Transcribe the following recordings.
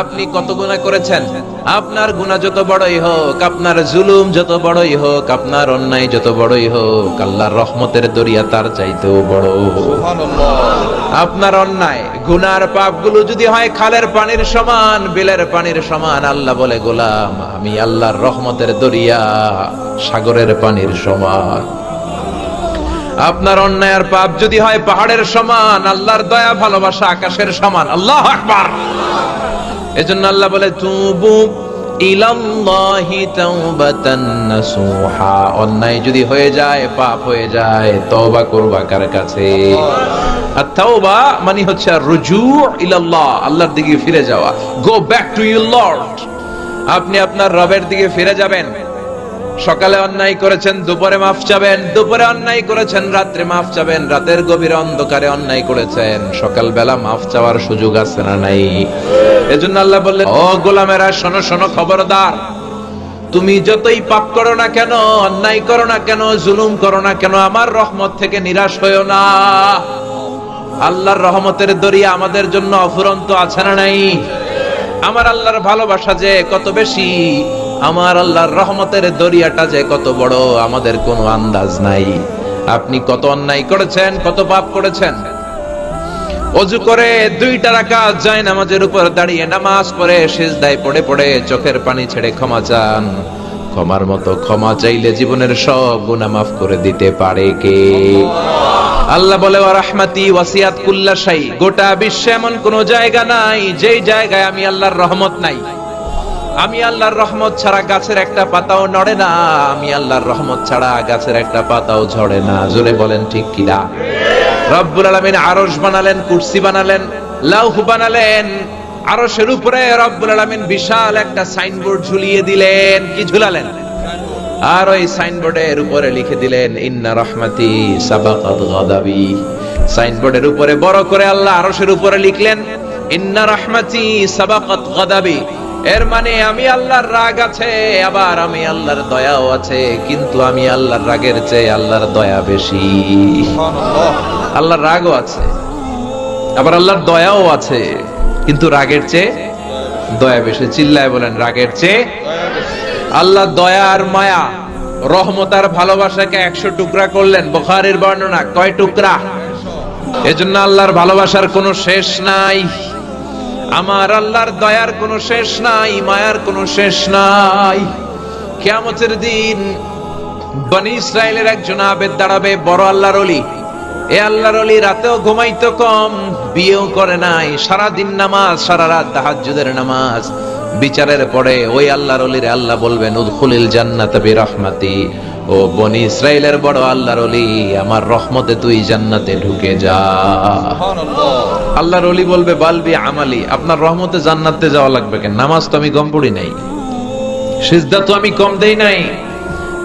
আপনি কত গুনাহ করেছেন? আপনার গুনাহ যত বড়ই হোক আপনার জুলুম যত বড়ই হোক আপনার অন্যায় যত বড়ই হোক আল্লাহর রহমতের দরিয়া তার চাইতেও বড় আপনার অন্যায় গুনার পাপগুলো যদি হয় খালের পানির সমান বিলের পানির সমান আল্লাহ বলে গোলাম আমি আল্লাহর রহমতের দরিয়া সাগরের পানির সমান। আপনার অন্যায় আর পাপ যদি হয় পাহাড়ের সমান আল্লাহর দয়া ভালোবাসা আকাশের সমান। আল্লাহ আকবার। এজন্য আল্লাহ বলে, তুবু ইলাল্লাহি তাওবাতান নাসুহা। অন্যায় যদি হয়ে যায়, পাপ হয়ে যায়, তওবা করবা কার কাছে? আর মানে হচ্ছে রুজু ইলাল্লাহ, আল্লাহর দিকে ফিরে যাওয়া। Go back to your lord আপনি আপনার রবের দিকে ফিরে যাবেন। সকালে অন্যায় করেছেন, দুপুরে মাফ চাবেন। দুপুরে অন্যায় করেছেন, রাত্রে মাফ চাবেন। রাতের গভীর অন্ধকারে অন্যায় করেছেন। সকালবেলা মাফ চাওয়ার সুযোগ আছে না নাই? এজন্য আল্লাহ বললেন, ও গোলামেরা, শোনো শোনো, খবরদার। তুমি যতই পাপ করো না কেন, অন্যায় করো না কেন, জুলুম করো না কেন, আমার রহমত থেকে নিরাশ হয়েও না। আল্লাহর রহমতের দরিয়া আমাদের জন্য অফুরন্ত আছে না নাই? আমার আল্লাহর ভালোবাসা যে কত বেশি, আমার আল্লাহর রহমতের দরিয়াটা যে কত বড়, আমাদের কোনো আন্দাজ নাই। আপনি কত অন্যায় করেছেন, কত পাপ করেছেন? অজু করে দুইটা রাকাত যায় নামাজের উপর দাঁড়িয়ে নামাজ পড়ে সেজদায় পড়ে পড়ে চোখের পানি ছেড়ে ক্ষমা চান। ক্ষমার মতো ক্ষমা চাইলে জীবনের সব গুণা মাফ করে দিতে পারে কে? আল্লাহ বলে রাহমাতি ওয়াসিয়াত কুল্লা সাই গোটা বিশ্বে এমন কোন জায়গা নাই, যেই জায়গায় আমি আল্লাহর রহমত নাই। আমি আল্লাহর রহমত ছাড়া গাছের একটা পাতাও নড়ে না। আমি আল্লাহর রহমত ছাড়া গাছের একটা পাতাও ঝরে না। জোরে বলেন ঠিক কিনা? রব্বুল আলামিন আরশ বানালেন, কুরসি বানালেন, লাউহ বানালেন। আরশের উপরে রব্বুল আলামিন বিশাল একটা সাইনবোর্ড ঝুলিয়ে দিলেন। কি ঝুলালেন? আর ওই সাইনবোর্ডের উপরে লিখে দিলেন, ইন্না রহমাতি সাবাকাত গাদাবি। সাইনবোর্ডের উপরে বড় করে আল্লাহ আরশের উপরে লিখলেন, ইন্না রহমাতি সাবাকাত গাদাবি। এর মানে আমি আল্লাহর রাগ আছে, আবার আমি আল্লাহর দয়াও আছে, কিন্তু আমি আল্লাহর রাগের চেয়ে আল্লাহর দয়া বেশি। আল্লাহর রাগও আছে, আবার আল্লাহর দয়াও আছে, কিন্তু রাগের চেয়ে দয়া বেশি। চিল্লায় বলেন, রাগের চেয়ে আল্লাহ দয়া আর মায়া, রহমত আর ভালোবাসাকে একশো টুকরা করলেন। বুখারীর বর্ণনা, কয় টুকরা? এজন্য আল্লাহর ভালোবাসার কোনো শেষ নাই। আমার আল্লাহর দয়ার কোনো শেষ নাই, মায়ার কোনো শেষ নাই। কিয়ামতের দিন বনি ইসরায়েলের একজন আবেদ দাঁড়াবে, বড় আল্লাহর অলি। এ আল্লাহর অলি রাতেও ঘুমাইতো কম, বিয়েও করে নাই। সারা দিন নামাজ, সারা রাত তাহাজ্জুদের নামাজ। বিচারের পরে ওই আল্লাহর অলির আল্লাহ বলবেন, উদখুলিল জান্নাত বিরহমাতি। ও বনি ইসরায়েলের বড় আল্লাহর অলি আমার রহমতে তুই জান্নাতে ঢুকে যা। আল্লাহর অলি বলবে বালবি আমালি আপনার রহমতে জান্নাতে যাওয়া লাগবে কেন? নামাজ তো আমি কম পড়ি নাই। সিজদা তো আমি কম দেই নাই।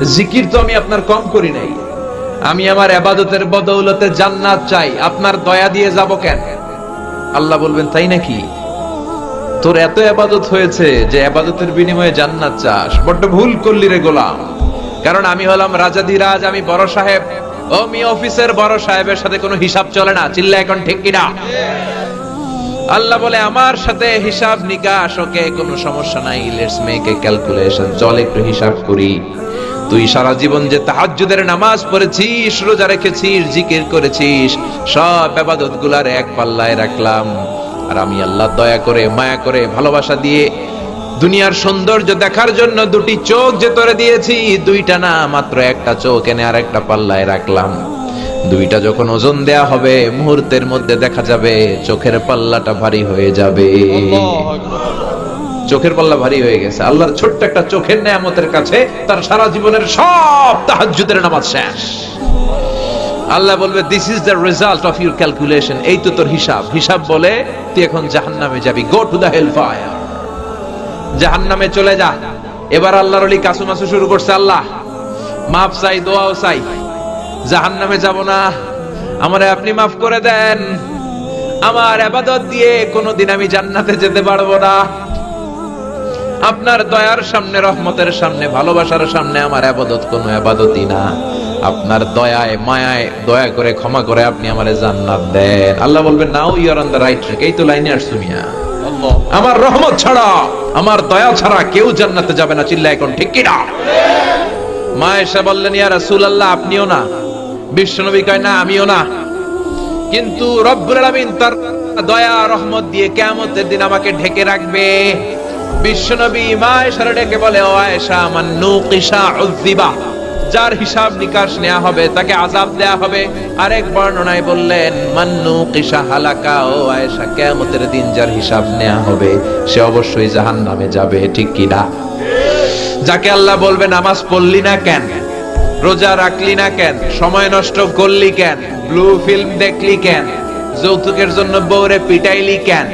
জিকির তো আমি আপনার কম করি নাই। আমি আমার আবাদতের বদৌলতে জান্নাত চাই আপনার দয়া দিয়ে যাব কেন? আল্লাহ বলবেন তাই নাকি? তোর এত আবাদত হয়েছে যে আবাদতের বিনিময়ে জান্নাত চাস। বড্ড ভুল করলি রে গোলাম। কারণ আমি হলাম রাজাধিরাজ আমি বড় সাহেব। ও, মি অফিসের বড় সাহেবের সাথে কোনো হিসাব চলে না। চিল্লা এখন ঠিক কিনা? আল্লাহ বলে, আমার সাথে হিসাব নিকাশ, ওকে কোনো সমস্যা নাই। লেটস মেক এ ক্যালকুলেশন চল একটু হিসাব করি। তুই সারা জীবন যে তাহাজ্জুদের নামাজ পড়েছিস, রোজা রেখেছিস, জিকির করেছিস, সব আবাদত এক পাল্লায় রাখলাম। আর আমি আল্লাহ দয়া করে, মায়া করে, ভালোবাসা দিয়ে দুনিয়ার সৌন্দর্য দেখার জন্য দুটি চোখ যে তোরে দিয়েছি, দুইটা না, মাত্র একটা চোখ এনে আর একটা পাল্লায় রাখলাম। দুইটা যখন ওজন দেয়া হবে, মুহূর্তের মধ্যে দেখা যাবে চোখের পাল্লাটা ভারী হয়ে যাবে। চোখের পাল্লা ভারী হয়ে গেছে। আল্লাহর ছোট্ট একটা চোখের নেয়ামতের কাছে তার সারা জীবনের সব তাহাজ্জুদের নামাজ শেষ। আল্লাহ বলবে this is the result of your calculation এই তো তোর হিসাব। হিসাব বলে, তুই এখন জাহান্নামে যাবি। Go to the hell fire জাহান্নামে চলে যা। এবার আল্লাহর অলি কাসু মাসু শুরু করছে, আল্লাহ, মাফ চাই, দোয়াও চাই। জাহান্নামে যাব না। আমারে আপনি মাফ করে দেন। আমার আবাদত দিয়ে কোনোদিন আমি জান্নাতে যেতে পারব না। আপনার দয়ার সামনে, রহমতের সামনে, ভালোবাসার সামনে আমার আবাদত, কোনো আবাদতই না। আপনার দয়ায়, মায়ায় দয়া করে, ক্ষমা করে আপনি আমারে জান্নাত দেন। আল্লাহ বলবেন, now you are on the right track এই তো লাইনে আসছো মিয়া। আমার রহমত ছাড়া, আমার দয়া ছাড়া কেউ জান্নাতে যাবে না চিল্লা এখন ঠিক কিনা? মা এসে বললেন, ইয়া রাসূলুল্লাহ, আপনিও না। বিশ্বনবী কয়, না, আমিও না। কিন্তু রব্বুল আলামিন তার দয়া, রহমত দিয়ে কিয়ামতের দিন আমাকে ঢেকে রাখবে। বিশ্বনবী মা এসারে ডেকে বলে, ও আয়েশা মান নুকিশা উযিবা যার হিসাব নিকাশ নেওয়া হবে, তাকে আযাব দেয়া হবে। আরেক বর্ণনায় বললেন, মান্নু কিসা হালাকা, ও আয়েশা, কিয়ামতের দিন যার হিসাব নেওয়া হবে, সে অবশ্যই জাহান্নামে যাবে, ঠিক কি না? যাকে আল্লাহ বলবে, নামাজ পড়লি না কেন? রোজা রাখলি না কেন? সময় নষ্ট করলি কেন? ব্লু ফিল্ম দেখলি কেন? যৌতুকের জন্য বউরে পিটাইলি কেন?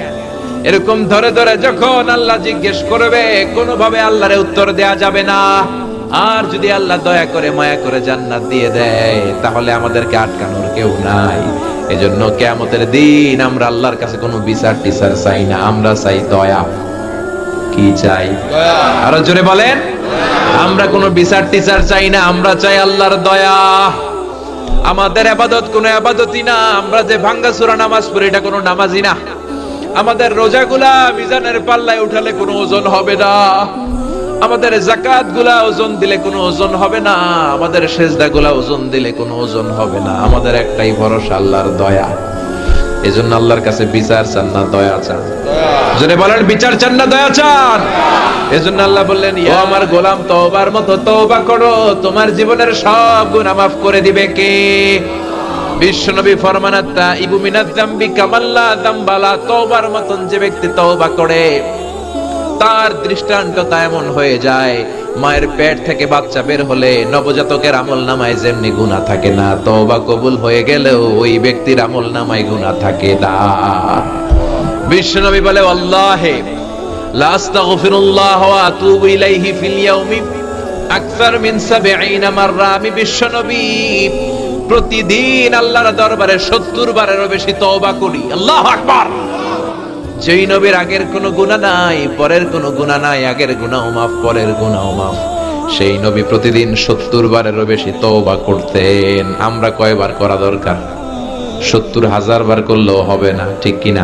এরকম ধরে ধরে যখন আল্লাহ জিজ্ঞেস করবে, কোনোভাবে আল্লাহরে উত্তর দেয়া যাবে না। আর যদি আল্লাহ দয়া করে, মায়া করে জান্নাত দিয়ে দেয়, তাহলে আমাদেরকে আটকানোর কেউ নাই। এজন্য কেয়ামতের দিন আমরা আল্লাহর কাছে কোনো বিচার টিচার চাই না, আমরা চাই দয়া। কি চাই? আরও জোরে বলেন। আমরা কোনো বিচার টিচার চাই না, আমরা চাই আল্লাহর দয়া। আমাদের আবাদত কোনো আবাদতই না, আমরা যে ভাঙ্গা সুরা নামাজ পড়ি, এটা কোনো নামাজই না। আমাদের রোজাগুলা মিজানের পাল্লায় উঠালে কোনো ওজন হবে না। আমাদের জাকাতগুলা ওজন দিলে কোনো ওজন হবে না, আমাদের সেজদা গুলা ওজন দিলে কোনো ওজন হবে না। আমাদের একটাই ভরসা, আল্লাহর দয়া। এজন্য আল্লাহর কাছে বিচার চান না, দয়া চান। জোরে বলেন, বিচার চান না, দয়া চান। এজন্য আল্লাহ বললেন, ও আমার গোলাম, তওবার মতো তওবা করো। তোমার জীবনের সব গুনাহ মাফ করে দিবে কে? বিশ্বনবী ফরমানাত্তা ইবু মিনাত যামবি কামাল্লা যামবালা তওবার মতন যে ব্যক্তি তওবা করে তার দৃষ্টান্তটা এমন হয়ে যায়, মায়ের পেট থেকে বাচ্চা বের হলে নবজাতকের আমল নামায় যেমনি গুণা থাকে না, তওবা কবুল হয়ে গেলেও ওই ব্যক্তির আমল নামায় গুণা থাকে না। বিশ্বনবী বলে, আল্লাহে লা ওয়া আতুবু ইলাইহি ফিল ইয়াউমি আকসার 70 মাররা। আমি বিশ্বনবী, প্রতিদিন আল্লাহর দরবারে 70 বারেরও বেশি তওবা করি। আল্লাহু আকবার! যেই নবীর আগের কোনো গুণা নাই, পরের কোনো গুণা নাই, আগের গুণাও মাফ, পরের গুণাও মাফ। সেই নবী প্রতিদিন সত্তর বারেরও বেশি তওবা করতেন। আমরা কয়বার করা দরকার? সত্তর হাজার বার করলেও হবে না, ঠিক কিনা?